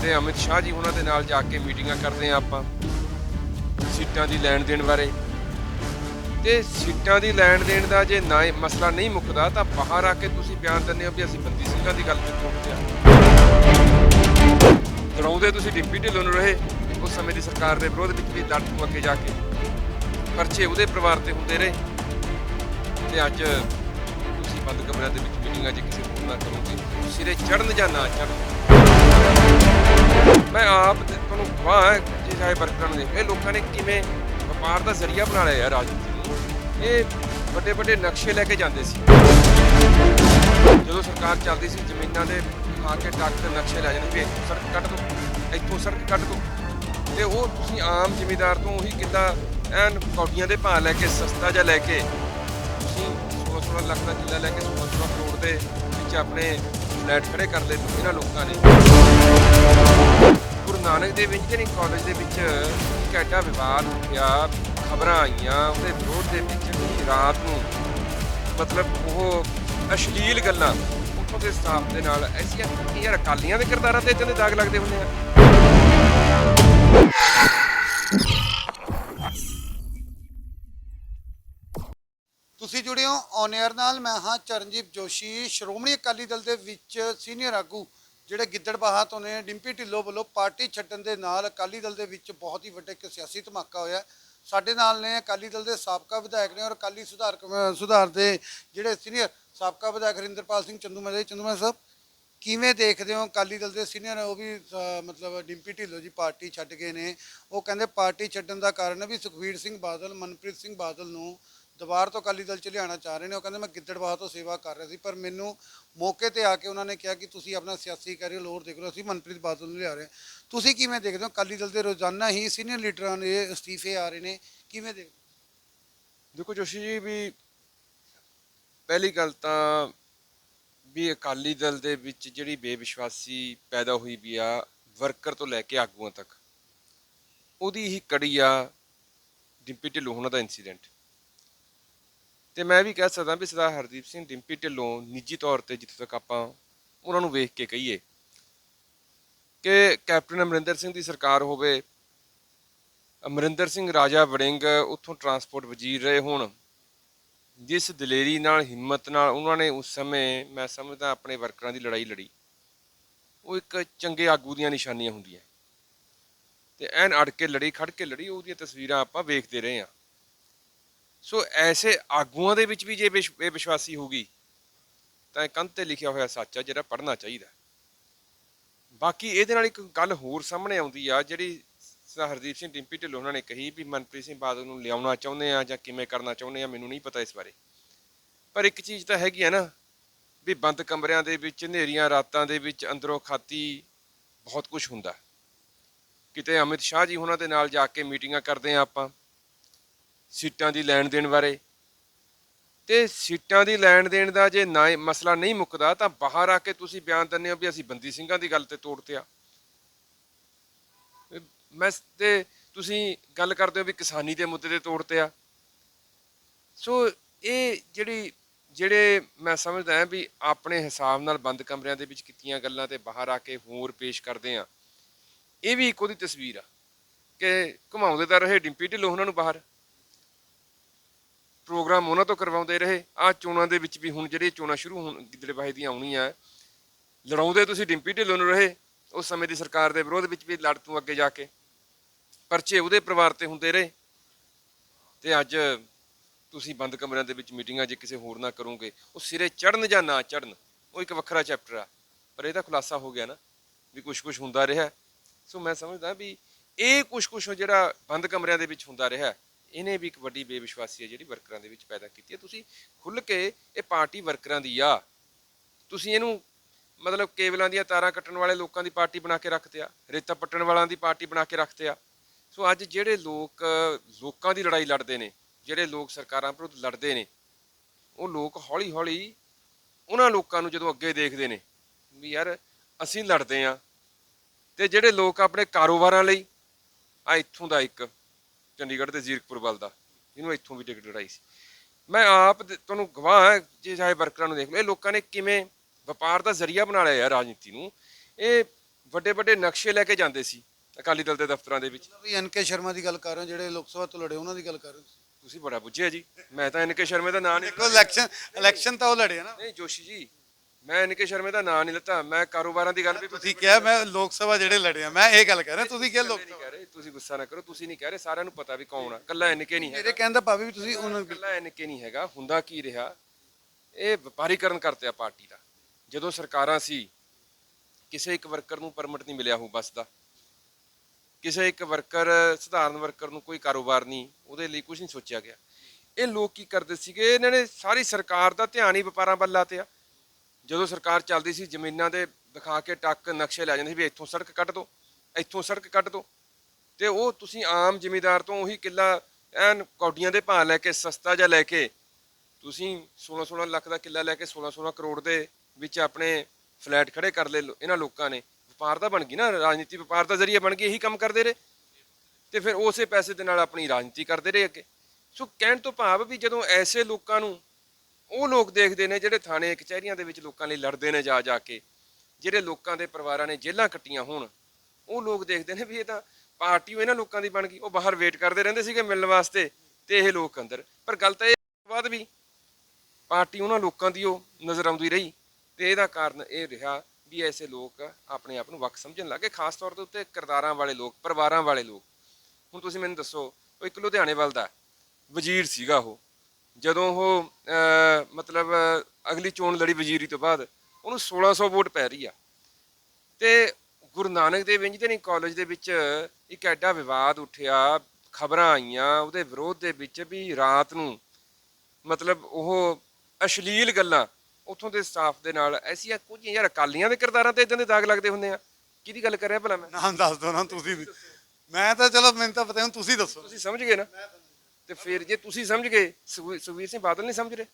ਕਿਤੇ ਅਮਿਤ ਸ਼ਾਹ ਜੀ ਉਹਨਾਂ ਦੇ ਨਾਲ ਜਾ ਕੇ ਮੀਟਿੰਗਾਂ ਕਰਦੇ ਆ ਆਪਾਂ ਸੀਟਾਂ ਦੀ ਲੈਣ ਦੇਣ ਬਾਰੇ। ਤੇ ਸੀਟਾਂ ਦੀ ਲੈਣ ਦੇਣ ਦਾ ਜੇ ਨਾ ਮਸਲਾ ਨਹੀਂ ਮੁੱਕਦਾ, ਤਾਂ ਬਾਹਰ ਆ ਕੇ ਤੁਸੀਂ ਬਿਆਨ ਦਿੰਦੇ ਹੋ ਵੀ ਅਸੀਂ ਬੰਦੀ ਸਿੰਘਾਂ ਦੀ ਗੱਲ ਕਿੱਥੋਂ ਤੋੜਦੇ ਆ। ਲੜਾਉਂਦੇ ਤੁਸੀਂ ਡਿਪਟੀ ਢਿੱਲੋਂ ਨੂੰ ਰਹੇ, ਉਸ ਸਮੇਂ ਦੀ ਸਰਕਾਰ ਦੇ ਵਿਰੋਧ ਵਿੱਚ ਵੀ ਲੜ ਤੋਂ ਅੱਗੇ ਜਾ ਕੇ। ਪਰਚੇ ਉਹਦੇ ਪਰਿਵਾਰ ਤੇ ਹੁੰਦੇ ਰਹੇ। ਤੇ ਅੱਜ ਤੁਸੀਂ ਬੰਦ ਕਮਰਿਆਂ ਦੇ ਵਿੱਚ ਮੀਟਿੰਗਾਂ 'ਚ ਕਿਸੇ ਹੋਰ ਨਾ ਕਰੋਗੇ, ਸਿਰੇ ਚੜਨ ਜਾਂ ਨਾ ਚੜਨ ਮੈਂ ਆਪ ਤੁਹਾਨੂੰ ਗਵਾਹ ਹਾਂ ਜੀ ਸਾਹਿਬ ਵਰਕਰਾਂ ਨੂੰ ਦੇਖ ਇਹ ਲੋਕਾਂ ਨੇ ਕਿਵੇਂ ਵਪਾਰ ਦਾ ਜ਼ਰੀਆ ਬਣਾ ਲਿਆ ਯਾਰ ਰਾਜਨੀਤੀ ਨੂੰ ਇਹ ਵੱਡੇ ਵੱਡੇ ਨਕਸ਼ੇ ਲੈ ਕੇ ਜਾਂਦੇ ਸੀ। ਜਦੋਂ ਸਰਕਾਰ ਚੱਲਦੀ ਸੀ, ਜ਼ਮੀਨਾਂ ਦੇ ਆ ਕੇ ਡਾਕਟਰ ਨਕਸ਼ੇ ਲੈ ਜਾਂਦੇ ਵੀ ਇੱਥੋਂ ਸੜਕ ਕੱਟ ਦੋ, ਇੱਥੋਂ ਸੜਕ ਕੱਟ ਦੋ। ਤੇ ਉਹ ਤੁਸੀਂ ਆਮ ਜ਼ਿਮੀਦਾਰ ਤੋਂ ਉਹੀ ਕਿੱਦਾਂ ਐਨ ਕੌਡੀਆਂ ਦੇ ਭਾਅ ਲੈ ਕੇ, ਸਸਤਾ ਜਿਹਾ ਲੈ ਕੇ 16 16 ਲੱਖ ਦਾ ਕਿੱਲਾ ਲੈ ਕੇ 16 ਕਰੋੜ ਦੇ ਵਿੱਚ ਆਪਣੇ ਫਲੈਟ ਖੜੇ ਕਰ ਲਏ ਇਹਨਾਂ ਲੋਕਾਂ ਨੇ। ਗੁਰੂ ਨਾਨਕ ਦੇਵ ਇੰਜੀਨੀਅਰਿੰਗ ਕਾਲਜ ਦੇ ਵਿੱਚ ਇੱਕ ਐਡਾ ਵਿਵਾਦ ਉੱਠਿਆ, ਖਬਰਾਂ ਆਈਆਂ, ਉਹਦੇ ਵਿਰੋਧ ਦੇ ਵਿੱਚ ਕਿ ਰਾਤ ਨੂੰ ਮਤਲਬ ਉਹ ਅਸ਼ਲੀਲ ਗੱਲਾਂ ਉੱਥੋਂ ਦੇ ਸਟਾਫ ਦੇ ਨਾਲ, ਐਸੀਆਂ ਕਿ ਯਾਰ ਅਕਾਲੀਆਂ ਦੇ ਕਿਰਦਾਰਾਂ ਤੇ ਇਦਾਂ ਦੇ ਦਾਗ ਲੱਗਦੇ ਹੁੰਦੇ ਆ। ਤੁਸੀਂ ਜੁੜੇ ਹੋ ਔਨ 에ਅਰ ਨਾਲ। ਮੈਂ ਹਾਂ ਚਰਨਜੀਤ ਜੋਸ਼ੀ। ਸ਼੍ਰੋਮਣੀ ਅਕਾਲੀ ਦਲ ਦੇ ਵਿੱਚ ਸੀਨੀਅਰ ਆਗੂ ਜਿਹੜੇ ਗਿੱਦੜਬਾਹਾ ਤੋਂ ਨੇ, ਡਿੰਪੀ ਢਿੱਲੋਂ ਵੱਲੋਂ ਪਾਰਟੀ ਛੱਡਣ ਦੇ ਨਾਲ ਅਕਾਲੀ ਦਲ ਦੇ ਵਿੱਚ ਬਹੁਤ ਹੀ ਵੱਡਾ ਇੱਕ ਸਿਆਸੀ ਧਮਾਕਾ ਹੋਇਆ ਸਾਡੇ ਨਾਲ ਨੇ ਅਕਾਲੀ ਦਲ ਦੇ ਸਾਬਕਾ ਵਿਧਾਇਕ ਨੇ ਔਰ ਅਕਾਲੀ ਸੁਧਾਰ ਕਮੇ- ਸੁਧਾਰ ਦੇ ਜਿਹੜੇ ਸੀਨੀਅਰ ਸਾਬਕਾ ਵਿਧਾਇਕ ਹਰਿੰਦਰਪਾਲ ਸਿੰਘ ਚੰਦੂਮਾ ਜੀ ਚੰਦੂਮਾ ਸਾਹਿਬ, ਕਿਵੇਂ ਦੇਖਦੇ ਹੋ ਅਕਾਲੀ ਦਲ ਦੇ ਸੀਨੀਅਰ? ਉਹ ਵੀ ਮਤਲਬ ਡਿੰਪੀ ਢਿੱਲੋਂ ਜੀ ਪਾਰਟੀ ਛੱਡ ਗਏ ਨੇ। ਉਹ ਕਹਿੰਦੇ ਪਾਰਟੀ ਛੱਡਣ ਦਾ ਕਾਰਨ ਵੀ ਸੁਖਵੀਰ ਸਿੰਘ ਬਾਦਲ, ਮਨਪ੍ਰੀਤ ਸਿੰਘ ਬਾਦਲ ਨੂੰ ਦੁਬਾਰ ਤੋਂ ਅਕਾਲੀ ਦਲ ਚ ਲਿਆਉਣਾ ਚਾਹ ਰਹੇ ਨੇ, ਉਹ ਕਹਿੰਦੇ ਮੈਂ ਗਿੱਦੜਬਾਹਾ ਤੋਂ ਸੇਵਾ ਕਰ ਰਿਹਾ ਸੀ, ਪਰ ਮੈਨੂੰ ਮੌਕੇ ਤੇ ਆ ਕੇ ਉਹਨਾਂ ਨੇ ਕਿਹਾ ਕਿ ਤੁਸੀਂ ਆਪਣਾ ਸਿਆਸੀ ਕੈਰੀਅਰ ਹੋਰ ਦੇਖ ਲਓ, ਅਸੀਂ ਮਨਪ੍ਰੀਤ ਬਾਦਲ ਨੂੰ ਲਿਆ ਰਹੇ ਹਾਂ। ਤੁਸੀਂ ਕਿਵੇਂ ਦੇਖਦੇ ਹੋ? ਅਕਾਲੀ ਦਲ ਦੇ ਰੋਜ਼ਾਨਾ ਹੀ ਸੀਨੀਅਰ ਲੀਡਰਾਂ ਦੇ ਅਸਤੀਫੇ ਆ ਰਹੇ ਨੇ, ਕਿਵੇਂ ਦੇਖ ਦੇਖੋ ਜੋਸ਼ੀ ਜੀ, ਵੀ ਪਹਿਲੀ ਗੱਲ ਤਾਂ ਵੀ ਅਕਾਲੀ ਦਲ ਦੇ ਵਿੱਚ ਜਿਹੜੀ ਬੇਵਿਸ਼ਵਾਸੀ ਪੈਦਾ ਹੋਈ ਵੀ ਆ, ਵਰਕਰ ਤੋਂ ਲੈ ਕੇ ਆਗੂਆਂ ਤੱਕ, ਉਹਦੀ ਹੀ ਕੜੀ ਆ ਡਿੰਪੀ ਢਿੱਲੋਂ ਹੋਣਾ ਦਾ ਇਨਸੀਡੈਂਟ ਤੇ ਮੈਂ ਵੀ ਕਹਿ ਸਕਦਾ ਵੀ ਸਰਦਾਰ ਹਰਦੀਪ ਸਿੰਘ ਡਿੰਪੀ ਢਿੱਲੋਂ ਨਿੱਜੀ ਤੌਰ ਤੇ ਜਿੱਥੇ ਤੱਕ ਆਪਾਂ ਉਹਨਾਂ ਨੂੰ ਵੇਖ ਕੇ ਕਹੀਏ ਕਿ ਕੈਪਟਨ ਅਮਰਿੰਦਰ ਸਿੰਘ ਦੀ ਸਰਕਾਰ ਹੋਵੇ, ਅਮਰਿੰਦਰ ਸਿੰਘ ਰਾਜਾ ਵੜਿੰਗ ਉੱਥੋਂ ਟਰਾਂਸਪੋਰਟ ਵਜ਼ੀਰ ਰਹੇ ਹੋਣ, ਜਿਸ ਦਲੇਰੀ ਨਾਲ, ਹਿੰਮਤ ਨਾਲ ਉਹਨਾਂ ਨੇ ਉਸ ਸਮੇਂ ਮੈਂ ਸਮਝਦਾ ਆਪਣੇ ਵਰਕਰਾਂ ਦੀ ਲੜਾਈ ਲੜੀ, ਉਹ ਇੱਕ ਚੰਗੇ ਆਗੂ ਦੀਆਂ ਨਿਸ਼ਾਨੀਆਂ ਹੁੰਦੀਆਂ। ਤੇ ਐਨ ਅੜ ਕੇ ਲੜੀ, ਖੜ ਕੇ ਲੜੀ, ਉਹਦੀਆਂ ਤਸਵੀਰਾਂ ਆਪਾਂ ਵੇਖਦੇ ਰਹੇ ਹਾਂ। ਸੋ ਐਸੇ ਆਗੂਆਂ ਦੇ ਵਿੱਚ ਵੀ ਜੇ ਵਿਸ਼- ਇਹ ਵਿਸ਼ਵਾਸੀ ਹੋਗੀ ਤਾਂ ਇਹ ਕੰਧ ਤੇ ਲਿਖਿਆ ਹੋਇਆ ਸੱਚ ਆ ਜਿਹੜਾ ਪੜ੍ਹਨਾ ਚਾਹੀਦਾ ਬਾਕੀ ਇਹਦੇ ਨਾਲ ਇੱਕ ਗੱਲ ਹੋਰ ਸਾਹਮਣੇ ਆਉਂਦੀ ਆ, ਜਿਹੜੀ ਸਰਦਾਰ ਹਰਦੀਪ ਸਿੰਘ ਡਿੰਪੀ ਢਿੱਲੋਂ ਉਹਨਾਂ ਨੇ ਕਹੀ ਵੀ ਮਨਪ੍ਰੀਤ ਸਿੰਘ ਬਾਦਲ ਨੂੰ ਲਿਆਉਣਾ ਚਾਹੁੰਦੇ ਆ ਜਾਂ ਕਿਵੇਂ ਕਰਨਾ ਚਾਹੁੰਦੇ ਆ, ਮੈਨੂੰ ਨਹੀਂ ਪਤਾ ਇਸ ਬਾਰੇ। ਪਰ ਇੱਕ ਚੀਜ਼ ਤਾਂ ਹੈਗੀ ਆ ਨਾ, ਵੀ ਬੰਦ ਕਮਰਿਆਂ ਦੇ ਵਿੱਚ, ਹਨੇਰੀਆਂ ਰਾਤਾਂ ਦੇ ਵਿੱਚ, ਅੰਦਰੋਂ ਖਾਤੀ ਬਹੁਤ ਕੁਝ ਹੁੰਦਾ। ਕਿਤੇ ਅਮਿਤ ਸ਼ਾਹ ਜੀ ਉਹਨਾਂ ਦੇ ਨਾਲ ਜਾ ਕੇ ਮੀਟਿੰਗਾਂ ਕਰਦੇ ਆ ਆਪਾਂ ਸੀਟਾਂ ਦੀ ਲੈਣ ਦੇਣ ਬਾਰੇ। ਤੇ ਸੀਟਾਂ ਦੀ ਲੈਣ ਦੇਣ ਦਾ ਜੇ ਨਾ ਮਸਲਾ ਨਹੀਂ ਮੁੱਕਦਾ, ਤਾਂ ਬਾਹਰ ਆ ਕੇ ਤੁਸੀਂ ਬਿਆਨ ਦਿੰਦੇ ਹੋ ਵੀ ਅਸੀਂ ਬੰਦੀ ਸਿੰਘਾਂ ਦੀ ਗੱਲ ਤੇ ਤੋੜਤੇ ਆ। ਮੈਂ ਤੇ ਤੁਸੀਂ ਗੱਲ ਕਰਦੇ ਹੋ ਵੀ ਕਿਸਾਨੀ ਦੇ ਮੁੱਦੇ ਤੇ ਤੋੜਤੇ ਆ। ਸੋ ਇਹ ਜਿਹੜੀ, ਜਿਹੜੇ ਮੈਂ ਸਮਝਦਾ ਹਾਂ ਵੀ ਆਪਣੇ ਹਿਸਾਬ ਨਾਲ ਬੰਦ ਕਮਰਿਆਂ ਦੇ ਵਿੱਚ ਕੀਤੀਆਂ ਗੱਲਾਂ ਤੇ ਬਾਹਰ ਆ ਕੇ ਹੋਰ ਪੇਸ਼ ਕਰਦੇ ਆ, ਇਹ ਵੀ ਇੱਕ ਉਹਦੀ ਤਸਵੀਰ ਆ ਕਿ ਘੁਮਾਉਂਦੇ ਤਾਂ ਰਹੇ, ਡਿੰਪੀ ਢਿੱਲੋਂ ਉਹਨਾਂ ਨੂੰ ਬਾਹਰ। ਪ੍ਰੋਗਰਾਮ ਉਹਨਾਂ ਤੋਂ ਕਰਵਾਉਂਦੇ ਰਹੇ। ਆ ਚੋਣਾਂ ਦੇ ਵਿੱਚ ਵੀ ਹੁਣ ਜਿਹੜੇ ਚੋਣਾਂ ਸ਼ੁਰੂ ਹੋਣ ਗਿੱਦੜਬਾਹੀ ਦੀਆਂ ਆਉਣੀਆਂ, ਲੜਾਉਂਦੇ ਤੁਸੀਂ ਡਿੰਪੀ ਢਿੱਲੋਂ ਨੂੰ ਰਹੇ, ਉਸ ਸਮੇਂ ਦੀ ਸਰਕਾਰ ਦੇ ਵਿਰੋਧ ਵਿੱਚ ਵੀ ਲੜ ਤੂੰ ਅੱਗੇ ਜਾ ਕੇ। ਪਰਚੇ ਉਹਦੇ ਪਰਿਵਾਰ ਤੇ ਹੁੰਦੇ ਰਹੇ। ਤੇ ਅੱਜ ਤੁਸੀਂ ਬੰਦ ਕਮਰਿਆਂ ਦੇ ਵਿੱਚ ਮੀਟਿੰਗਾਂ ਜੇ ਕਿਸੇ ਹੋਰ ਨਾਲ ਕਰੋਗੇ, ਉਹ ਸਿਰੇ ਚੜਨ ਜਾਂ ਨਾ ਚੜਨ ਉਹ ਇੱਕ ਵੱਖਰਾ ਚੈਪਟਰ ਆ। ਪਰ ਇਹਦਾ ਖੁਲਾਸਾ ਹੋ ਗਿਆ ਨਾ, ਵੀ ਕੁਝ ਕੁਝ ਹੁੰਦਾ ਰਿਹਾ। ਸੋ ਮੈਂ ਸਮਝਦਾ ਵੀ ਇਹ ਕੁਝ ਕੁਝ ਜਿਹੜਾ ਬੰਦ ਕਮਰਿਆਂ ਦੇ ਵਿੱਚ ਹੁੰਦਾ ਰਿਹਾ ਇਹਨੇ ਵੀ ਇੱਕ ਵੱਡੀ ਬੇਵਿਸ਼ਵਾਸੀ ਹੈ ਜਿਹੜੀ ਵਰਕਰਾਂ ਦੇ ਵਿੱਚ ਪੈਦਾ ਕੀਤੀ ਹੈ। ਤੁਸੀਂ ਖੁੱਲ ਕੇ ਇਹ ਪਾਰਟੀ ਵਰਕਰਾਂ ਦੀ ਆ। ਤੁਸੀਂ ਇਹਨੂੰ ਮਤਲਬ ਕੇਬਲਾਂ ਦੀਆਂ ਤਾਰਾਂ ਕੱਟਣ ਵਾਲੇ ਲੋਕਾਂ ਦੀ ਪਾਰਟੀ ਬਣਾ ਕੇ ਰੱਖਤੇ ਆ, ਰੇਤਾ ਪੱਟਣ ਵਾਲਿਆਂ ਦੀ ਪਾਰਟੀ ਬਣਾ ਕੇ ਰੱਖਤੇ ਆ। ਸੋ ਅੱਜ ਜਿਹੜੇ ਲੋਕ ਲੋਕਾਂ ਦੀ ਲੜਾਈ ਲੜਦੇ ਨੇ, ਜਿਹੜੇ ਲੋਕ ਸਰਕਾਰਾਂ ਵਿਰੁੱਧ ਲੜਦੇ ਨੇ, ਉਹ ਲੋਕ ਹੌਲੀ ਹੌਲੀ ਉਹਨਾਂ ਲੋਕਾਂ ਨੂੰ ਜਦੋਂ ਅੱਗੇ ਦੇਖਦੇ ਨੇ ਵੀ ਯਾਰ ਅਸੀਂ ਲੜਦੇ ਆ, ਤੇ ਜਿਹੜੇ ਲੋਕ ਆਪਣੇ ਕਾਰੋਬਾਰਾਂ ਲਈ ਆ, ਇੱਥੋਂ ਦਾ ਇੱਕ ਚੰਡੀਗੜ੍ਹ ਤੇ ਜ਼ੀਰਕਪੁਰ ਵੱਲ ਦਾ ਜਿਹਨੂੰ ਇੱਥੋਂ ਵੀ ਟਿਕਟ ਲੜਾਈ ਸੀ। ਮੈਂ ਆਪ ਤੁਹਾਨੂੰ ਗਵਾਹ ਹਾਂ ਜੇ ਚਾਹੇ ਵਰਕਰਾਂ ਨੂੰ ਦੇਖ ਲਓ ਇਹ ਲੋਕਾਂ ਨੇ ਕਿਵੇਂ ਵਪਾਰ ਦਾ ਜ਼ਰੀਆ ਬਣਾ ਲਿਆ ਯਾਰ ਰਾਜਨੀਤੀ ਨੂੰ। ਇਹ ਵੱਡੇ ਵੱਡੇ ਨਕਸ਼ੇ ਲੈ ਕੇ ਜਾਂਦੇ ਸੀ ਅਕਾਲੀ ਦਲ ਦੇ ਦਫ਼ਤਰਾਂ ਦੇ ਵਿੱਚ। ਵੀ ਐਨਕੇ ਸ਼ਰਮਾ ਦੀ ਗੱਲ ਕਰ ਰਹੇ ਜਿਹੜੇ ਲੋਕ ਸਭਾ ਤੋਂ ਲੜੇ ਉਹਨਾਂ ਦੀ ਗੱਲ ਕਰ ਰਹੇ ਤੁਸੀਂ? ਬੜਾ ਬੁੱਝਿਆ ਜੀ। ਮੈਂ ਤਾਂ ਇਨਕੇ ਸ਼ਰਮੇ ਦਾ ਨਾਂ ਨਹੀਂ ਦੇਖੋ ਇਲੈਕਸ਼ਨ ਇਲੈਕਸ਼ਨ ਤਾਂ ਉਹ ਲੜੇ ਨਾ। ਨਹੀਂ ਜੋਸ਼ੀ ਜੀ ਮੈਂ ਇਨਕੇ ਸ਼ਰਮੇ ਦਾ ਨਾਂ ਨਹੀਂ ਲਿੱਤਾ ਮੈਂ ਕਾਰੋਬਾਰਾਂ ਦੀ ਗੱਲ ਵੀ ਤੁਸੀਂ ਕਿਹਾ ਮੈਂ ਲੋਕ ਸਭਾ ਜਿਹੜੇ ਲੜੇ ਆ ਮੈਂ ਇਹ ਗੱਲ ਕਰ ਰਿਹਾ ਤੁਸੀਂ ਕਿਹਾ ਲੋਕ ਨਹੀਂ ਕਹਿ ਰਹੇ ਤੁਸੀਂ ਗੁੱਸਾ ਨਾ ਕਰੋ ਤੁਸੀਂ ਨਹੀਂ ਕਹਿ ਰਹੇ ਸਾਰਿਆਂ ਨੂੰ ਪਤਾ ਵੀ ਕੌਣ ਆ ਕੱਲਾ ਇਨਕੇ ਨਹੀਂ ਮੇਰੇ ਹੈਗਾ। ਕਹਿਣ ਦਾ ਭਾਵੇਂ ਵੀ ਤੁਸੀਂ ਉਹਨਾਂ ਕੱਲਾ ਇਨਕੇ ਨਹੀਂ ਹੈਗਾ ਹੁੰਦਾ ਕੀ ਰਿਹਾ? ਇਹ ਵਪਾਰੀਕਰਨ ਕਰਤੇ ਪਾਰਟੀ ਦਾ। ਜਦੋਂ ਸਰਕਾਰਾਂ ਸੀ ਕਿਸੇ ਇੱਕ ਵਰਕਰ ਨੂੰ ਪਰਮਿਟ ਨਹੀਂ ਮਿਲਿਆ ਹੋ ਬੱਸ ਦਾ। ਕਿਸੇ ਇੱਕ ਵਰਕਰ ਸਧਾਰਨ ਵਰਕਰ ਨੂੰ ਕੋਈ ਕਾਰੋਬਾਰ ਨਹੀਂ ਉਹਦੇ ਲਈ ਕੁਝ ਨਹੀਂ ਸੋਚਿਆ ਗਿਆ। ਇਹ ਲੋਕ ਕੀ ਕਰਦੇ ਸੀਗੇ? ਇਹਨਾਂ ਨੇ ਸਾਰੀ ਸਰਕਾਰ ਦਾ ਧਿਆਨ ਹੀ ਵਪਾਰਾਂ ਵੱਲ ਲਾਤੇ ਆ ਜਦੋਂ ਸਰਕਾਰ ਚੱਲਦੀ ਸੀ, ਜ਼ਮੀਨਾਂ ਦੇ ਦਿਖਾ ਕੇ ਟੱਕ ਨਕਸ਼ੇ ਲੈ ਜਾਂਦੇ ਸੀ ਵੀ ਇੱਥੋਂ ਸੜਕ ਕੱਢ ਦੋ, ਇੱਥੋਂ ਸੜਕ ਕੱਢ ਦੋ। ਤੇ ਉਹ ਤੁਸੀਂ ਆਮ ਜ਼ਿਮੀਦਾਰ ਤੋਂ ਉਹੀ ਕਿੱਲਾ ਐਨ ਕੌਡੀਆਂ ਦੇ ਭਾਅ ਲੈ ਕੇ, ਸਸਤਾ ਜਿਹਾ ਲੈ ਕੇ, ਤੁਸੀਂ 16 16 ਲੱਖ ਦਾ ਕਿੱਲਾ ਲੈ ਕੇ 16 16 ਕਰੋੜ ਦੇ ਵਿੱਚ ਆਪਣੇ ਫਲੈਟ ਖੜੇ ਕਰ ਲਏ ਲੋ- ਇਹਨਾਂ ਲੋਕਾਂ ਨੇ। ਵਪਾਰ ਤਾਂ ਬਣ ਗਈ ਨਾ, ਰਾਜਨੀਤੀ ਵਪਾਰ ਦਾ ਜ਼ਰੀਆ ਬਣ ਗਈ ਇਹੀ ਕੰਮ ਕਰਦੇ ਰਹੇ। ਤੇ ਫਿਰ ਉਸੇ ਪੈਸੇ ਦੇ ਨਾਲ ਆਪਣੀ ਰਾਜਨੀਤੀ ਕਰਦੇ ਰਹੇ ਅੱਗੇ। ਸੋ ਕਹਿਣ ਤੋਂ ਭਾਵ ਵੀ ਜਦੋਂ ਐਸੇ ਲੋਕਾਂ ਨੂੰ ਉਹ ਲੋਕ ਦੇਖਦੇ ਨੇ ਜਿਹੜੇ ਥਾਣੇ ਕਚਹਿਰੀਆਂ ਦੇ ਵਿੱਚ ਲੋਕਾਂ ਲਈ ਲੜਦੇ ਨੇ ਜਾ ਜਾ ਕੇ, ਜਿਹੜੇ ਲੋਕਾਂ ਦੇ ਪਰਿਵਾਰਾਂ ਨੇ ਜੇਲ੍ਹਾਂ ਕੱਟੀਆਂ ਹੋਣ, ਉਹ ਲੋਕ ਦੇਖਦੇ ਨੇ ਵੀ ਇਹ ਤਾਂ ਪਾਰਟੀ ਇਹਨਾਂ ਲੋਕਾਂ ਦੀ ਬਣ ਗਈ, ਉਹ ਬਾਹਰ ਵੇਟ ਕਰਦੇ ਰਹਿੰਦੇ ਸੀਗੇ ਮਿਲਣ ਵਾਸਤੇ ਤੇ ਇਹ ਲੋਕ ਅੰਦਰ। ਪਰ ਗੱਲ ਤਾਂ ਇਹ ਬਾਅਦ ਵੀ ਪਾਰਟੀ ਉਹਨਾਂ ਲੋਕਾਂ ਦੀ ਉਹ ਨਜ਼ਰ ਆਉਂਦੀ ਰਹੀ ਤੇ ਇਹਦਾ ਕਾਰਨ ਇਹ ਰਿਹਾ ਵੀ ਐਸੇ ਲੋਕ ਆਪਣੇ ਆਪ ਨੂੰ ਵੱਖ ਸਮਝਣ ਲੱਗੇ ਖਾਸ ਤੌਰ ਤੇ ਉੱਤੇ ਕਿਰਦਾਰਾਂ ਵਾਲੇ ਲੋਕ, ਪਰਿਵਾਰਾਂ ਵਾਲੇ ਲੋਕ। ਹੁਣ ਤੁਸੀਂ ਮੈਨੂੰ ਦੱਸੋ, ਉਹ ਇੱਕ ਲੁਧਿਆਣੇ ਵੱਲ ਦਾ ਵਜ਼ੀਰ ਸੀਗਾ ਉਹ। ਜਦੋਂ ਉਹ ਮਤਲਬ ਅਗਲੀ ਚੋਣ ਲੜੀ ਵਜ਼ੀਰੀ ਤੋਂ ਬਾਅਦ ਉਹਨੂੰ 1600 ਵੋਟ ਪੈ ਰਹੀ ਆ। ਤੇ ਗੁਰੂ ਨਾਨਕ ਦੇਵ ਇੰਜੀਨੀਅਰਿੰਗ ਕਾਲਜ ਦੇ ਵਿੱਚ ਇੱਕ ਐਡਾ ਵਿਵਾਦ ਉੱਠਿਆ ਖਬਰਾਂ ਆਈਆਂ ਉਹਦੇ ਵਿਰੋਧ ਦੇ ਵਿੱਚ ਵੀ ਰਾਤ ਨੂੰ ਮਤਲਬ ਉਹ ਅਸ਼ਲੀਲ ਗੱਲਾਂ ਉੱਥੋਂ ਦੇ ਸਟਾਫ ਦੇ ਨਾਲ ਐਸੀਆਂ ਕੁਝ ਯਾਰ ਅਕਾਲੀਆਂ ਦੇ ਕਿਰਦਾਰਾਂ ਤੇ ਇਦਾਂ ਦੇ ਦਾਗ ਲੱਗਦੇ ਹੁੰਦੇ ਆ। ਕਿਹਦੀ ਗੱਲ ਕਰ ਰਿਹਾ ਭਲਾ ਮੈਂ? ਨਾਮ ਦੱਸ ਦਿਓ ਨਾ ਤੁਸੀਂ ਮੈਂ ਤਾਂ ਚਲੋ ਮੈਨੂੰ ਤਾਂ ਪਤਾ ਹੁਣ ਤੁਸੀਂ ਦੱਸੋ। ਤੁਸੀਂ ਸਮਝ ਗਏ ਨਾ? ਤੇ ਫਿਰ ਜੇ ਤੁਸੀਂ ਸਮਝ ਗਏ ਸੁਖਵੀ- ਸੁਖਬੀਰ ਸਿੰਘ ਬਾਦਲ ਨਹੀਂ ਸਮਝ ਰਹੇ?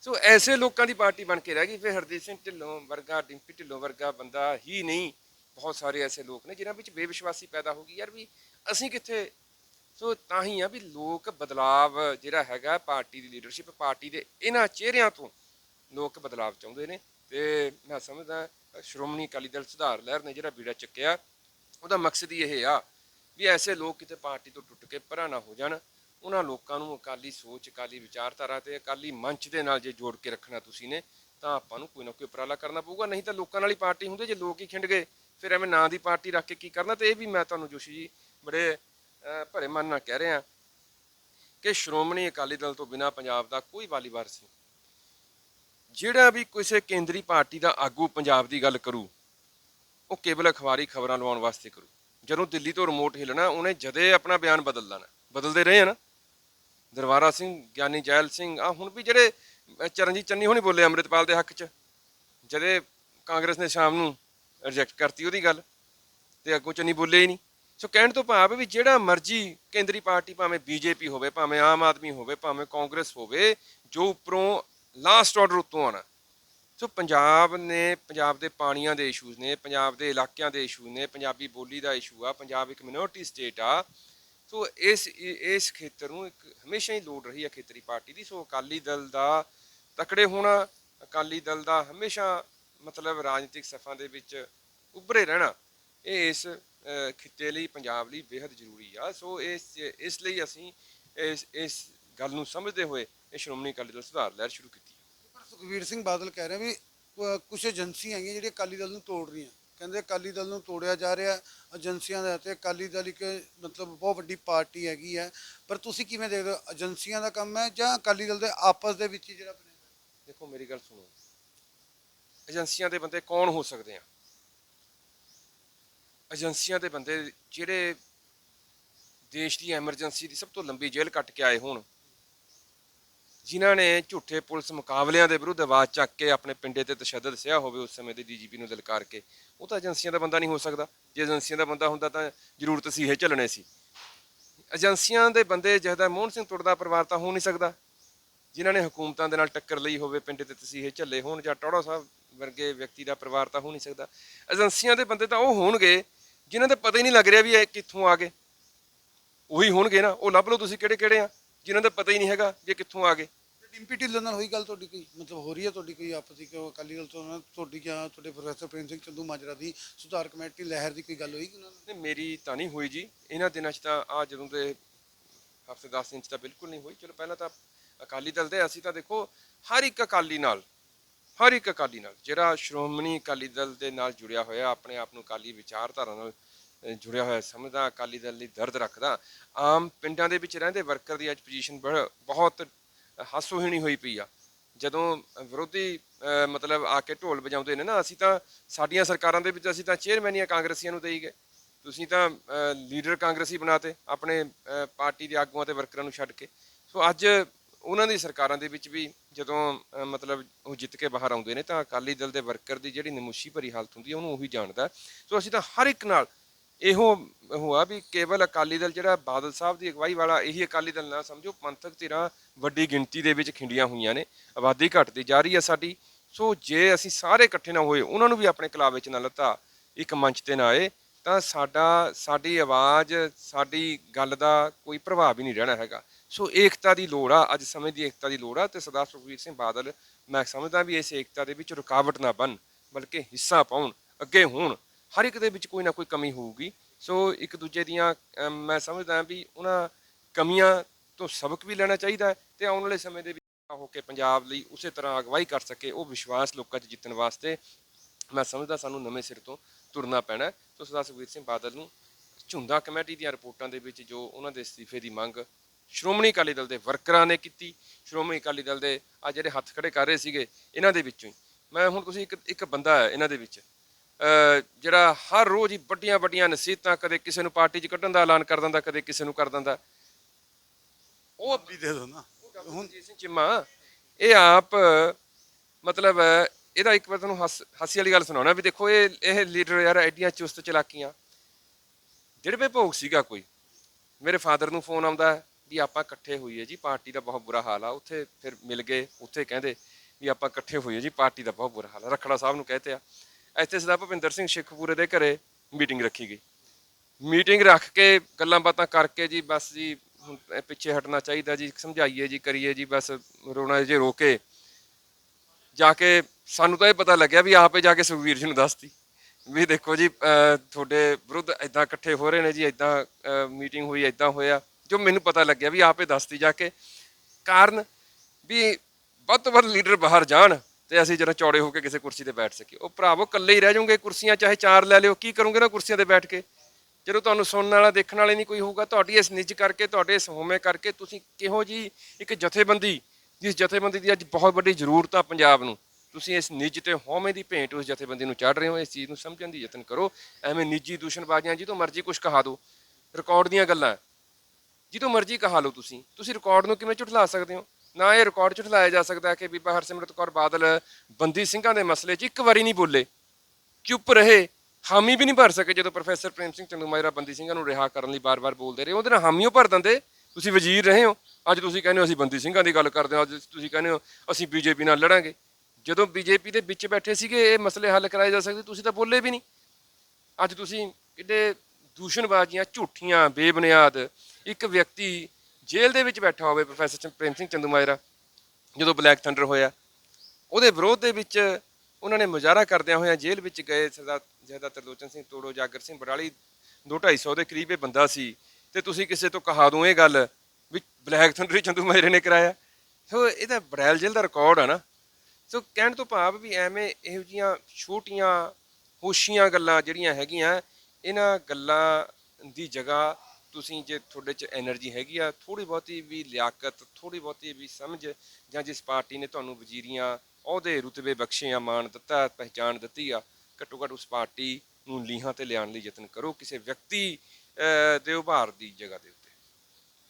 ਸੋ ਐਸੇ ਲੋਕਾਂ ਦੀ ਪਾਰਟੀ ਬਣ ਕੇ ਰਹਿ ਗਈ, ਫਿਰ ਹਰਦੀਪ ਸਿੰਘ ਢਿੱਲੋਂ ਵਰਗਾ, ਡਿੰਪੀ ਢਿੱਲੋਂ ਵਰਗਾ ਬੰਦਾ ਹੀ ਨਹੀਂ। ਬਹੁਤ ਸਾਰੇ ਐਸੇ ਲੋਕ ਨੇ ਜਿਨ੍ਹਾਂ ਵਿੱਚ ਬੇਵਿਸ਼ਵਾਸੀ ਪੈਦਾ ਹੋ ਗਈ, ਯਾਰ ਵੀ ਅਸੀਂ ਕਿੱਥੇ? ਸੋ ਤਾਂ ਹੀ ਆ ਵੀ ਲੋਕ ਬਦਲਾਵ ਜਿਹੜਾ ਹੈਗਾ ਪਾਰਟੀ ਦੀ ਲੀਡਰਸ਼ਿਪ ਪਾਰਟੀ ਦੇ ਇਹਨਾਂ ਚਿਹਰਿਆਂ ਤੋਂ ਲੋਕ ਬਦਲਾਵ ਚਾਹੁੰਦੇ ਨੇ। ਤੇ ਮੈਂ ਸਮਝਦਾ, ਸ਼੍ਰੋਮਣੀ ਅਕਾਲੀ ਦਲ ਸੁਧਾਰ ਲਹਿਰ ਨੇ ਜਿਹੜਾ ਬੀੜਾ ਚੱਕਿਆ, ਉਹਦਾ ਮਕਸਦ ਹੀ ਇਹ ਆ ਵੀ ਐਸੇ ਲੋਕ ਕਿਤੇ ਪਾਰਟੀ ਤੋਂ ਟੁੱਟ ਕੇ ਪਰਾਂ ਨਾ ਹੋ ਜਾਣ। ਉਹਨਾਂ ਲੋਕਾਂ ਨੂੰ ਅਕਾਲੀ ਸੋਚ, ਅਕਾਲੀ ਵਿਚਾਰਧਾਰਾ ਤੇ ਅਕਾਲੀ ਮੰਚ ਦੇ ਨਾਲ ਜੇ ਜੋੜ ਕੇ ਰੱਖਣਾ ਤੁਸੀਂ ਨੇ, ਤਾਂ ਆਪਾਂ ਨੂੰ ਕੋਈ ਨਾ ਕੋਈ ਉਪਰਾਲਾ ਕਰਨਾ ਪਊਗਾ। ਨਹੀਂ ਤਾਂ ਲੋਕਾਂ ਨਾਲ ਹੀ ਪਾਰਟੀ ਹੁੰਦੀ ਜੇ ਲੋਕ ਹੀ ਖਿੰਡ ਗਏ, ਫਿਰ ਐਵੇਂ ਨਾਂ ਦੀ ਪਾਰਟੀ ਰੱਖ ਕੇ ਕੀ ਕਰਨਾ? ਤੇ ਇਹ ਵੀ ਮੈਂ ਤੁਹਾਨੂੰ ਜੋਸ਼ੀ ਜੀ ਬੜੇ ਭਰੇ ਮਨ ਨਾਲ ਕਹਿ ਰਿਹਾ ਕਿ ਸ਼੍ਰੋਮਣੀ ਅਕਾਲੀ ਦਲ ਤੋਂ ਬਿਨਾ ਪੰਜਾਬ ਦਾ ਕੋਈ ਵਾਲੀ ਸੀ। ਜਿਹੜਾ ਵੀ ਕਿਸੇ ਕੇਂਦਰੀ ਪਾਰਟੀ ਦਾ ਆਗੂ ਪੰਜਾਬ ਦੀ ਗੱਲ ਕਰੂ, ਉਹ ਕੇਵਲ ਅਖਬਾਰੀ ਖਬਰਾਂ ਲਵਾਉਣ ਵਾਸਤੇ ਕਰੂ। ਜਦੋਂ ਦਿੱਲੀ ਤੋਂ ਰਿਮੋਟ ਹਿੱਲਣਾ, ਉਹਨੇ ਜਦੇ ਆਪਣਾ ਬਿਆਨ ਬਦਲ ਲੈਣਾ, ਬਦਲਦੇ ਰਹੇ ਆ ਨਾ। ਦਰਬਾਰਾ ਸਿੰਘ, ਗਿਆਨੀ ਜੈਲ ਸਿੰਘ ਆ ਹੁਣ ਵੀ ਜਿਹੜੇ ਚਰਨਜੀਤ ਚੰਨੀ ਹੁਣੀ ਬੋਲੇ ਅੰਮ੍ਰਿਤਪਾਲ ਦੇ ਹੱਕ 'ਚ ਜਦੇ ਕਾਂਗਰਸ ਨੇ ਸ਼ਾਮ ਨੂੰ ਰਿਜੈਕਟ ਕਰਤੀ ਉਹਦੀ ਗੱਲ ਤੇ ਅੱਗੋਂ ਚੰਨੀ ਬੋਲੇ ਹੀ ਨਹੀਂ। ਸੋ ਕਹਿਣ ਤੋਂ ਭਾਵ ਵੀ ਜਿਹੜਾ ਮਰਜ਼ੀ ਕੇਂਦਰੀ ਪਾਰਟੀ ਭਾਵੇਂ ਬੀਜੇਪੀ ਹੋਵੇ, ਭਾਵੇਂ ਆਮ ਆਦਮੀ ਹੋਵੇ, ਭਾਵੇਂ ਕਾਂਗਰਸ ਹੋਵੇ, ਜੋ ਉੱਪਰੋਂ ਲਾਸਟ ਆਰਡਰ ਉੱਤੋਂ ਆਣਾ ਸੋ ਪੰਜਾਬ ਨੇ, ਪੰਜਾਬ ਦੇ ਪਾਣੀਆਂ ਦੇ ਇਸ਼ੂਜ਼ ਨੇ, ਪੰਜਾਬ ਦੇ ਇਲਾਕਿਆਂ ਦੇ ਇਸ਼ੂ ਨੇ, ਪੰਜਾਬੀ ਬੋਲੀ ਦਾ ਇਸ਼ੂ ਆ, ਪੰਜਾਬ ਇੱਕ ਮਿਨੋਰਟੀ ਸਟੇਟ ਆ ਸੋ ਇਸ ਇਸ ਖੇਤਰ ਨੂੰ ਇੱਕ ਹਮੇਸ਼ਾ ਹੀ ਲੋੜ ਰਹੀ ਹੈ ਖੇਤਰੀ ਪਾਰਟੀ ਦੀ। ਸੋ ਅਕਾਲੀ ਦਲ ਦਾ ਤਕੜੇ ਹੋਣਾ ਅਕਾਲੀ ਦਲ ਦਾ ਹਮੇਸ਼ਾ ਮਤਲਬ ਰਾਜਨੀਤਿਕ ਸਫਾਂ ਦੇ ਵਿੱਚ ਉੱਭਰੇ ਰਹਿਣਾ ਇਹ ਇਸ ਖਿੱਤੇ ਲਈ ਪੰਜਾਬ ਲਈ ਬੇहद ਜ਼ਰੂਰੀ ਆ। ਸੋ ਇਸ ਇਸ ਲਈ ਅਸੀਂ ਇਸ ਇਸ ਗੱਲ ਨੂੰ ਸਮਝਦੇ ਹੋਏ ਇਹ ਸ਼੍ਰੋਮਣੀ ਅਕਾਲੀ ਦਲ ਸੁਧਾਰ ਲਹਿਰ ਸ਼ੁਰੂ ਕੀਤੀ। ਪਰ ਸੁਖਵੀਰ ਸਿੰਘ ਬਾਦਲ ਕਹਿ ਰਹੇ ਵੀ ਅਹ, ਕੁਝ ਏਜੰਸੀਆਂ ਹੈਗੀਆਂ ਜਿਹੜੀਆਂ ਅਕਾਲੀ ਦਲ ਨੂੰ ਤੋੜ ਰਹੀਆਂ। ਕਹਿੰਦੇ ਅਕਾਲੀ ਦਲ ਨੂੰ ਤੋੜਿਆ ਜਾ ਰਿਹਾ ਏਜੰਸੀਆਂ ਦਾ ਹੱਥੇ ਅਕਾਲੀ ਦਲ ਇੱਕ ਮਤਲਬ ਬਹੁਤ ਵੱਡੀ ਪਾਰਟੀ ਹੈਗੀ ਹੈ। ਪਰ ਤੁਸੀਂ ਕਿਵੇਂ ਦੇਖਦੇ ਹੋ? ਏਜੰਸੀਆਂ ਦਾ ਕੰਮ ਹੈ ਜਾਂ ਅਕਾਲੀ ਦਲ ਦੇ ਆਪਸ ਦੇ ਵਿੱਚ ਹੀ ਜਿਹੜਾ ਬਣਿਆ ਦੇਖੋ, ਮੇਰੀ ਗੱਲ ਸੁਣੋ। ਏਜੰਸੀਆਂ ਦੇ ਬੰਦੇ ਕੌਣ ਹੋ ਸਕਦੇ ਆ? ਏਜੰਸੀਆਂ ਦੇ ਬੰਦੇ ਜਿਹੜੇ ਦੇਸ਼ ਦੀ ਐਮਰਜੈਂਸੀ ਦੀ ਸਭ ਤੋਂ ਲੰਬੀ ਜੇਲ੍ਹ ਕੱਟ ਕੇ ਆਏ ਹੋਣ ਜਿਨ੍ਹਾਂ ਨੇ ਝੂਠੇ ਪੁਲਿਸ ਮੁਕਾਬਲਿਆਂ ਦੇ ਵਿਰੁੱਧ ਆਵਾਜ਼ ਚੱਕ ਕੇ ਆਪਣੇ ਪਿੰਡੇ ਤੇ ਤਸ਼ੱਦਦ ਸਿਆ ਹੋਵੇ ਉਸ ਸਮੇਂ ਦੇ ਡੀਜੀਪੀ ਨੂੰ ਲਲਕਾਰ ਕੇ ਉਹ ਤਾਂ ਏਜੰਸੀਆਂ ਦਾ ਬੰਦਾ ਨਹੀਂ ਹੋ ਸਕਦਾ। ਜੇ ਏਜੰਸੀਆਂ ਦਾ ਬੰਦਾ ਹੁੰਦਾ ਤਾਂ ਜ਼ਰੂਰਤ ਸੀ ਇਹ ਝੱਲਣੇ ਸੀ। ਏਜੰਸੀਆਂ ਦੇ ਬੰਦੇ ਜਿਹਦਾ ਮੋਹਨ ਸਿੰਘ ਤੁਰਦਾ ਪਰਿਵਾਰ ਤਾਂ ਹੋ ਨਹੀਂ ਸਕਦਾ। ਜਿਨ੍ਹਾਂ ਨੇ ਹਕੂਮਤਾਂ ਦੇ ਨਾਲ ਟੱਕਰ ਲਈ ਹੋਵੇ ਪਿੰਡ ਤੇ ਤਸੀਹੇ ਝੱਲੇ ਹੋਣ ਜਾਂ ਟੌੜਾ ਸਾਹਿਬ ਵਰਗੇ ਵਿਅਕਤੀ ਦਾ ਪਰਿਵਾਰ ਤਾਂ ਹੋ ਨਹੀਂ ਸਕਦਾ। ਏਜੰਸੀਆਂ ਦੇ ਬੰਦੇ ਤਾਂ ਉਹ ਹੋਣਗੇ, ਜਿਨ੍ਹਾਂ ਦਾ ਪਤਾ ਹੀ ਨਹੀਂ ਲੱਗ ਰਿਹਾ ਵੀ ਇਹ ਕਿੱਥੋਂ ਆ ਗਏ। ਉਹੀ ਹੋਣਗੇ ਨਾ, ਉਹ ਲੱਭ ਲਓ ਤੁਸੀਂ ਕਿਹੜੇ ਕਿਹੜੇ ਆ। ਜਿਨ੍ਹਾਂ ਦਾ ਪਤਾ ਹੀ ਨਹੀਂ ਹੈਗਾ ਵੀ ਇਹ ਕਿੱਥੋਂ ਆ ਗਏ। ਡਿੰਪੀ ਢਿੱਲੋਂ ਨਾਲ ਹੋਈ ਗੱਲ ਤੁਹਾਡੀ ਕੋਈ? ਮਤਲਬ ਹੋ ਰਹੀ ਹੈ ਤੁਹਾਡੀ ਕੋਈ ਆਪਸੀ ਕਿ ਉਹ ਅਕਾਲੀ ਦਲ ਤੋਂ ਨਾਲ? ਤੁਹਾਡੀ ਜਾਂ ਤੁਹਾਡੇ ਪ੍ਰੋਫੈਸਰ ਪ੍ਰੇਮ ਸਿੰਘ ਚੰਦੂ ਮਾਜਰਾ ਦੀ ਸੁਧਾਰ ਕਮੇਟੀ ਲਹਿਰ ਦੀ ਕੋਈ ਗੱਲ ਹੋਈ ਕਿ ਉਹਨਾਂ ਨਾਲ? ਤੇ ਮੇਰੀ ਤਾਂ ਨਹੀਂ ਹੋਈ ਜੀ। ਇਹਨਾਂ ਦਿਨਾਂ 'ਚ ਤਾਂ ਆ ਜਦੋਂ ਦੇ ਹਫ਼ਤੇ 10 ਦਿਨ 'ਚ ਤਾਂ ਬਿਲਕੁਲ ਨਹੀਂ ਹੋਈ। ਚਲੋ ਪਹਿਲਾਂ ਤਾਂ ਅਕਾਲੀ ਦਲ ਦੇ ਅਸੀਂ ਤਾਂ ਦੇਖੋ ਹਰ ਇੱਕ ਅਕਾਲੀ ਨਾਲ ਹਰ ਇੱਕ ਅਕਾਲੀ ਨਾਲ ਜਿਹੜਾ ਸ਼੍ਰੋਮਣੀ ਅਕਾਲੀ ਦਲ ਦੇ ਨਾਲ ਜੁੜਿਆ ਹੋਇਆ ਆਪਣੇ ਆਪ ਨੂੰ ਅਕਾਲੀ ਵਿਚਾਰਧਾਰਾ ਨਾਲ ਜੁੜਿਆ ਹੋਇਆ ਸਮਝਦਾ, ਅਕਾਲੀ ਦਲ ਲਈ ਦਰਦ ਰੱਖਦਾ। ਆਮ ਪਿੰਡਾਂ ਦੇ ਵਿੱਚ ਰਹਿੰਦੇ ਵਰਕਰ ਦੀ ਅੱਜ ਪੋਜੀਸ਼ਨ ਬਹੁਤ ਹਾਸੋਹੀਣੀ ਹੋਈ ਪਈ ਆ। ਜਦੋਂ ਵਿਰੋਧੀ ਮਤਲਬ ਆ ਕੇ ਢੋਲ ਵਜਾਉਂਦੇ ਨੇ ਨਾ, ਅਸੀਂ ਤਾਂ ਸਾਡੀਆਂ ਸਰਕਾਰਾਂ ਦੇ ਵਿੱਚ ਅਸੀਂ ਤਾਂ ਚੇਅਰਮੈਨੀਆਂ ਕਾਂਗਰਸੀਆਂ ਨੂੰ ਦੇਈ ਗਏ। ਤੁਸੀਂ ਤਾਂ ਲੀਡਰ ਕਾਂਗਰਸੀ ਬਣਾਤੇ, ਆਪਣੇ ਪਾਰਟੀ ਦੇ ਆਗੂਆਂ ਤੇ ਵਰਕਰਾਂ ਨੂੰ ਛੱਡ ਕੇ। ਸੋ ਅੱਜ ਉਹਨਾਂ ਦੀ ਸਰਕਾਰਾਂ ਦੇ ਵਿੱਚ ਵੀ ਜਦੋਂ ਮਤਲਬ ਉਹ ਜਿੱਤ ਕੇ ਬਾਹਰ ਆਉਂਦੇ ਨੇ, ਤਾਂ ਅਕਾਲੀ ਦਲ ਦੇ ਵਰਕਰ ਦੀ ਜਿਹੜੀ ਨਮੂਸ਼ੀ ਭਰੀ ਹਾਲਤ ਹੁੰਦੀ ਹੈ ਉਹਨੂੰ ਉਹੀ ਜਾਣਦਾ। ਸੋ ਅਸੀਂ ਤਾਂ ਹਰ ਇੱਕ ਨਾਲ ਇਹੋ ਹੋਆ ਵੀ ਕੇਵਲ ਅਕਾਲੀ ਦਲ ਜਿਹੜਾ ਬਾਦਲ ਸਾਹਿਬ ਦੀ ਅਗਵਾਈ ਵਾਲਾ ਇਹੀ ਅਕਾਲੀ ਦਲ ਨਾ ਸਮਝੋ, ਪੰਥਕ ਧਿਰਾਂ ਵੱਡੀ ਗਿਣਤੀ ਦੇ ਵਿੱਚ ਖਿੰਡੀਆਂ ਹੋਈਆਂ ਨੇ, ਆਬਾਦੀ ਘਟਦੀ ਜਾ ਰਹੀ ਹੈ ਸਾਡੀ। ਸੋ ਜੇ ਅਸੀਂ ਸਾਰੇ ਇਕੱਠੇ ਨਾ ਹੋਏ, ਉਹਨਾਂ ਨੂੰ ਵੀ ਆਪਣੇ ਕਲਾਬ ਵਿੱਚ ਨਾ ਲੱਤਾ, ਇੱਕ ਮੰਚ ਤੇ ਨਾ ਆਏ, ਤਾਂ ਸਾਡਾ, ਸਾਡੀ ਆਵਾਜ਼, ਸਾਡੀ ਗੱਲ ਦਾ ਕੋਈ ਪ੍ਰਭਾਵ ਹੀ ਨਹੀਂ ਰਹਿਣਾ ਹੈਗਾ। ਸੋ ਏਕਤਾ ਦੀ ਲੋੜ ਆ, ਅੱਜ ਸਮੇਂ ਦੀ ਏਕਤਾ ਦੀ ਲੋੜ ਆ, ਤੇ ਸਰਦਾਰ ਸੁਖਬੀਰ ਸਿੰਘ ਬਾਦਲ, ਮੈਂ ਸਮਝਦਾ ਵੀ ਇਸ ਏਕਤਾ ਦੇ ਵਿੱਚ ਰੁਕਾਵਟ ਨਾ ਬਣ, ਬਲਕਿ ਹਿੱਸਾ ਪਾਉਣ, ਅੱਗੇ ਹੋਣ। ਹਰ ਇੱਕ ਦੇ ਵਿੱਚ ਕੋਈ ਨਾ ਕੋਈ ਕਮੀ ਹੋਊਗੀ। ਸੋ ਇੱਕ ਦੂਜੇ ਦੀਆਂ ਅਮ, ਮੈਂ ਸਮਝਦਾ ਵੀ ਉਹਨਾਂ ਕਮੀਆਂ ਤੋਂ ਸਬਕ ਵੀ ਲੈਣਾ ਚਾਹੀਦਾ ਹੈ ਤੇ ਆਉਣ ਵਾਲੇ ਸਮੇਂ ਦੇ ਵਿੱਚ ਹੋ ਕੇ ਪੰਜਾਬ ਲਈ ਉਸੇ ਤਰ੍ਹਾਂ ਅਗਵਾਈ ਕਰ ਸਕੇ ਉਹ ਵਿਸ਼ਵਾਸ ਲੋਕਾਂ 'ਚ ਜਿੱਤਣ ਵਾਸਤੇ। ਮੈਂ ਸਮਝਦਾ ਸਾਨੂੰ ਨਵੇਂ ਸਿਰ ਤੋਂ ਤੁਰਨਾ ਪੈਣਾ ਹੈ। ਸੋ ਸਰਦਾਰ ਸੁਖਬੀਰ ਸਿੰਘ ਬਾਦਲ ਨੂੰ ਝੁੰਦਾ ਕਮੇਟੀ ਦੀਆਂ ਰਿਪੋਰਟਾਂ ਦੇ ਵਿੱਚ ਜੋ ਉਹਨਾਂ ਦੇ ਅਸਤੀਫੇ ਦੀ ਮੰਗ ਸ਼੍ਰੋਮਣੀ ਅਕਾਲੀ ਦਲ ਦੇ ਵਰਕਰਾਂ ਨੇ ਕੀਤੀ। ਸ਼੍ਰੋਮਣੀ ਅਕਾਲੀ ਦਲ ਦੇ ਆ ਜਿਹੜੇ ਹੱਥ ਖੜੇ ਕਰ ਰਹੇ ਸੀਗੇ ਇਹਨਾਂ ਦੇ ਵਿੱਚੋਂ ਹੀ। ਮੈਂ ਹੁਣ ਤੁਸੀਂ ਇੱਕ ਇੱਕ ਬੰਦਾ ਹੈ ਇਹਨਾਂ ਦੇ ਵਿੱਚ। ਜਿਹੜਾ ਹਰ ਰੋਜ਼ ਹੀ ਵੱਡੀਆਂ ਵੱਡੀਆਂ ਨਸੀਹਤਾਂ ਕਦੇ ਕਿਸੇ ਨੂੰ ਪਾਰਟੀ 'ਚ ਕੱਢਣ ਦਾ ਐਲਾਨ ਕਰ ਦਿੰਦਾ ਕਦੇ ਕਿਸੇ ਨੂੰ ਕਰ ਦਿੰਦਾ। ਉਹ ਵੀ ਦੇ ਨਾ। ਹੁਣ ਜੀ ਸਿੰਘ ਚਿੰਮਾ ਇਹ ਆਪ ਮਤਲਬ ਇਹਦਾ ਇੱਕ ਵਾਰ ਤੁਹਾਨੂੰ ਹੱਸ- ਹਾਸੀ ਵਾਲੀ ਗੱਲ ਸੁਣਾਉਣਾ ਵੀ ਦੇਖੋ ਇਹ ਇਹ ਲੀਡਰ ਯਾਰ ਐਡੀਆਂ ਚੁਸਤ ਚਲਾਕੀਆਂ। ਜਿਹੜੇ ਭੋਗ ਸੀਗਾ ਕੋਈ ਮੇਰੇ ਫਾਦਰ ਨੂੰ ਫੋਨ ਆਉਂਦਾ ਵੀ ਆਪਾਂ ਇਕੱਠੇ ਹੋਈਏ ਜੀ ਪਾਰਟੀ ਦਾ ਬਹੁਤ ਬੁਰਾ ਹਾਲ ਆ ਉੱਥੇ ਫਿਰ ਮਿਲ ਗਏ ਉੱਥੇ ਕਹਿੰਦੇ ਵੀ ਆਪਾਂ ਇਕੱਠੇ ਹੋਈਏ ਜੀ ਪਾਰਟੀ ਦਾ ਬਹੁਤ ਬੁਰਾ ਹਾਲ ਆ। ਰਖੜਾ ਸਾਹਿਬ ਨੂੰ ਕਹਤੇ ਆ। ਇੱਥੇ ਸਦਾ ਭੁਪਿੰਦਰ ਸਿੰਘ ਸ਼ੇਖਪੂਰੇ ਦੇ ਘਰੇ ਮੀਟਿੰਗ ਰੱਖੀ ਗਈ। ਮੀਟਿੰਗ ਰੱਖ ਕੇ ਗੱਲਾਂ ਬਾਤਾਂ ਕਰਕੇ ਜੀ, ਬਸ ਜੀ, ਹੁਣ ਪਿੱਛੇ ਹਟਣਾ ਚਾਹੀਦਾ ਜੀ, ਸਮਝਾਈਏ ਜੀ, ਕਰੀਏ ਜੀ, ਬਸ ਰੋਣਾ ਜੇ ਰੋਕੇ ਜਾ ਕੇ ਸਾਨੂੰ ਤਾਂ ਇਹ ਪਤਾ ਲੱਗਿਆ ਵੀ ਆਪੇ ਜਾ ਕੇ ਸੁਖਵੀਰ ਜੀ ਨੂੰ ਦੱਸਤੀ ਵੀ ਦੇਖੋ ਜੀ ਤੁਹਾਡੇ ਵਿਰੁੱਧ ਇਦਾਂ ਇਕੱਠੇ ਹੋ ਰਹੇ ਨੇ ਜੀ ਇਦਾਂ ਮੀਟਿੰਗ ਹੋਈ ਇਦਾਂ ਹੋਇਆ। ਜੋ ਮੈਨੂੰ ਪਤਾ ਲੱਗਿਆ ਵੀ ਆਪੇ ਦੱਸਤੀ ਜਾ ਕੇ। ਕਾਰਨ ਵੀ ਵੱਧ ਤੋਂ ਵੱਧ ਲੀਡਰ ਬਾਹਰ ਜਾਣ। ਤੇ ਅਸੀਂ ਜਿਹੜਾ ਚੌੜੇ ਹੋ ਕੇ ਕਿਸੇ ਕੁਰਸੀ ਤੇ ਬੈਠ ਸਕੀਏ। ਉਹ ਭਰਾਵੋ, ਇਕੱਲੇ ਹੀ ਰਹਿ ਜਾਓਗੇ ਕੁਰਸੀਆਂ, ਚਾਹੇ ਚਾਰ ਲੈ ਲਿਓ, ਕੀ ਕਰੋਗੇ ਨਾ ਕੁਰਸੀਆਂ ਤੇ ਬੈਠ ਕੇ? ਜਦੋਂ ਤੁਹਾਨੂੰ ਸੁਣਨ ਵਾਲਾ, ਦੇਖਣ ਵਾਲੇ ਨਹੀਂ ਕੋਈ ਹੋਊਗਾ, ਤੁਹਾਡੀ ਇਸ ਨਿੱਜ ਕਰਕੇ, ਤੁਹਾਡੇ ਇਸ ਹੋਮੇ ਕਰਕੇ ਤੁਸੀਂ ਕਿਹੋ ਜੀ ਇੱਕ ਜਥੇਬੰਦੀ, ਜਿਸ ਜਥੇਬੰਦੀ ਦੀ ਅੱਜ ਬਹੁਤ ਵੱਡੀ ਜ਼ਰੂਰਤ ਆ ਪੰਜਾਬ ਨੂੰ, ਤੁਸੀਂ ਇਸ ਨਿੱਜ ਤੇ ਹਉਮੈ ਦੀ ਭੇਂਟ ਉਸ ਜਥੇਬੰਦੀ ਨੂੰ ਚੜ ਰਹੇ ਹੋ, ਇਸ ਚੀਜ਼ ਨੂੰ ਸਮਝਣ ਦੀ ਯਤਨ ਕਰੋ, ਐਵੇਂ ਨਿੱਜੀ ਦੂਸ਼ਣਬਾਜ਼ੀਆਂ ਜਿੱਦੋਂ ਮਰਜ਼ੀ ਕੁਝ ਕਹਾ ਦਿਓ ਰਿਕਾਰਡ ਦੀਆਂ ਗੱਲਾਂ ਜਿੱਦੋਂ ਮਰਜ਼ੀ ਕਹਾ ਲਓ ਤੁਸੀਂ ਤੁਸੀਂ ਰਿਕਾਰਡ ਨੂੰ ਕਿਵੇਂ ਝੁਠਲਾ ਸਕਦੇ ਹੋ? ਨਾ ਇਹ ਰਿਕਾਰਡ 'ਚ ਝੁਠਲਾਇਆ ਜਾ ਸਕਦਾ ਕਿ ਬੀਬਾ ਹਰਸਿਮਰਤ ਕੌਰ ਬਾਦਲ ਬੰਦੀ ਸਿੰਘਾਂ ਦੇ ਮਸਲੇ 'ਚ ਇੱਕ ਵਾਰੀ ਨਹੀਂ ਬੋਲੇ, ਚੁੱਪ ਰਹੇ, ਹਾਮੀ ਵੀ ਨਹੀਂ ਭਰ ਸਕੇ ਜਦੋਂ ਪ੍ਰੋਫੈਸਰ ਪ੍ਰੇਮ ਸਿੰਘ ਚੰਦੂਮਾਜਰਾ ਬੰਦੀ ਸਿੰਘਾਂ ਨੂੰ ਰਿਹਾ ਕਰਨ ਲਈ ਬਾਰ-ਬਾਰ ਬੋਲਦੇ ਰਹੇ। ਉਹਦੇ ਨਾਲ ਹਾਮੀਓ ਭਰ ਦਿੰਦੇ, ਤੁਸੀਂ ਵਜ਼ੀਰ ਰਹੇ ਹੋ, ਅੱਜ ਤੁਸੀਂ ਕਹਿੰਦੇ ਹੋ ਅਸੀਂ ਬੰਦੀ ਸਿੰਘਾਂ ਦੀ ਗੱਲ ਕਰਦੇ ਹਾਂ, ਅੱਜ ਤੁਸੀਂ ਕਹਿੰਦੇ ਹੋ ਅਸੀਂ ਬੀਜੇਪੀ ਨਾਲ ਲੜਾਂਗੇ। ਜਦੋਂ ਬੀਜੇਪੀ ਦੇ ਵਿੱਚ ਬੈਠੇ ਸੀਗੇ, ਇਹ ਮਸਲੇ ਹੱਲ ਕਰਾਏ ਜਾ ਸਕਦੇ, ਤੁਸੀਂ ਤਾਂ ਬੋਲੇ ਵੀ ਨਹੀਂ। ਅੱਜ ਤੁਸੀਂ ਕਿੱਡੇ ਦੂਸ਼ਣਬਾਜ਼ੀਆਂ, ਝੂਠੀਆਂ, ਬੇਬੁਨਿਆਦ ਇੱਕ ਵਿਅਕਤੀ ਜੇਲ੍ਹ ਦੇ ਵਿੱਚ ਬੈਠਾ ਹੋਵੇ ਪ੍ਰੋਫੈਸਰ ਪ੍ਰੇਮ ਸਿੰਘ ਚੰਦੂਮਾਜਰਾ, ਜਦੋਂ ਬਲੈਕ ਥੰਡਰ ਹੋਇਆ, ਉਹਦੇ ਵਿਰੋਧ ਦੇ ਵਿੱਚ ਉਹਨਾਂ ਨੇ ਮੁਜ਼ਾਹਰਾ ਕਰਦਿਆਂ ਹੋਇਆਂ ਜੇਲ੍ਹ ਵਿੱਚ ਗਏ ਸਰਦਾਰ ਜਹਦਾ ਤਰਲੋਚਨ ਸਿੰਘ, ਤੋੜੋ ਜਾਗਰ ਸਿੰਘ ਬਰਾਲੀ 2-250 ਦੇ ਕਰੀਬ ਇਹ ਬੰਦਾ ਸੀ। ਤੇ ਤੁਸੀਂ ਕਿਸੇ ਤੋਂ ਕਹਾ ਦੋ ਇਹ ਗੱਲ ਵੀ ਬਲੈਕ ਥੰਡਰ ਹੀ ਚੰਦੂ ਮਾਜਰੇ ਨੇ ਕਰਾਇਆ। ਸੋ ਇਹਦਾ ਬਰੈਲ ਜੇਲ੍ਹ ਦਾ ਰਿਕਾਰਡ ਆ ਨਾ। ਸੋ ਕਹਿਣ ਤੋਂ ਭਾਵ ਵੀ ਐਵੇਂ ਇਹੋ ਜੀਆਂ ਛੋਟੀਆਂ, ਹੋਸ਼ੀਆਂ ਗੱਲਾਂ ਜਿਹੜੀਆਂ ਹੈਗੀਆਂ, ਇਹਨਾਂ ਗੱਲਾਂ ਦੀ ਜਗ੍ਹਾ ਤੁਸੀਂ ਜੇ ਤੁਹਾਡੇ 'ਚ એનર્ਜੀ ਹੈਗੀ ਆ ਥੋੜੀ ਬਹੁਤੀ ਵੀ ਲਿਆਕਤ ਥੋੜੀ ਬਹੁਤੀ ਵੀ ਸਮਝ ਜਾਂ ਜਿਸ ਪਾਰਟੀ ਨੇ ਤੁਹਾਨੂੰ ਵਜ਼ੀਰੀਆਂ ਉਹਦੇ ਰੁਤਬੇ ਬਖਸ਼ੇ ਆ ਮਾਣ ਦਿੱਤਾ, ਪਹਿਚਾਣ ਦਿੱਤੀ ਆ ਘੱਟੋ ਘੱਟ ਉਸ ਪਾਰਟੀ ਨੂੰ ਲੀਹਾਂ ਤੇ ਲਿਆਉਣ ਲਈ ਯਤਨ ਕਰੋ, ਕਿਸੇ ਵਿਅਕਤੀ ਦੇ ਉਭਾਰ ਦੀ ਜਗ੍ਹਾ ਦੇ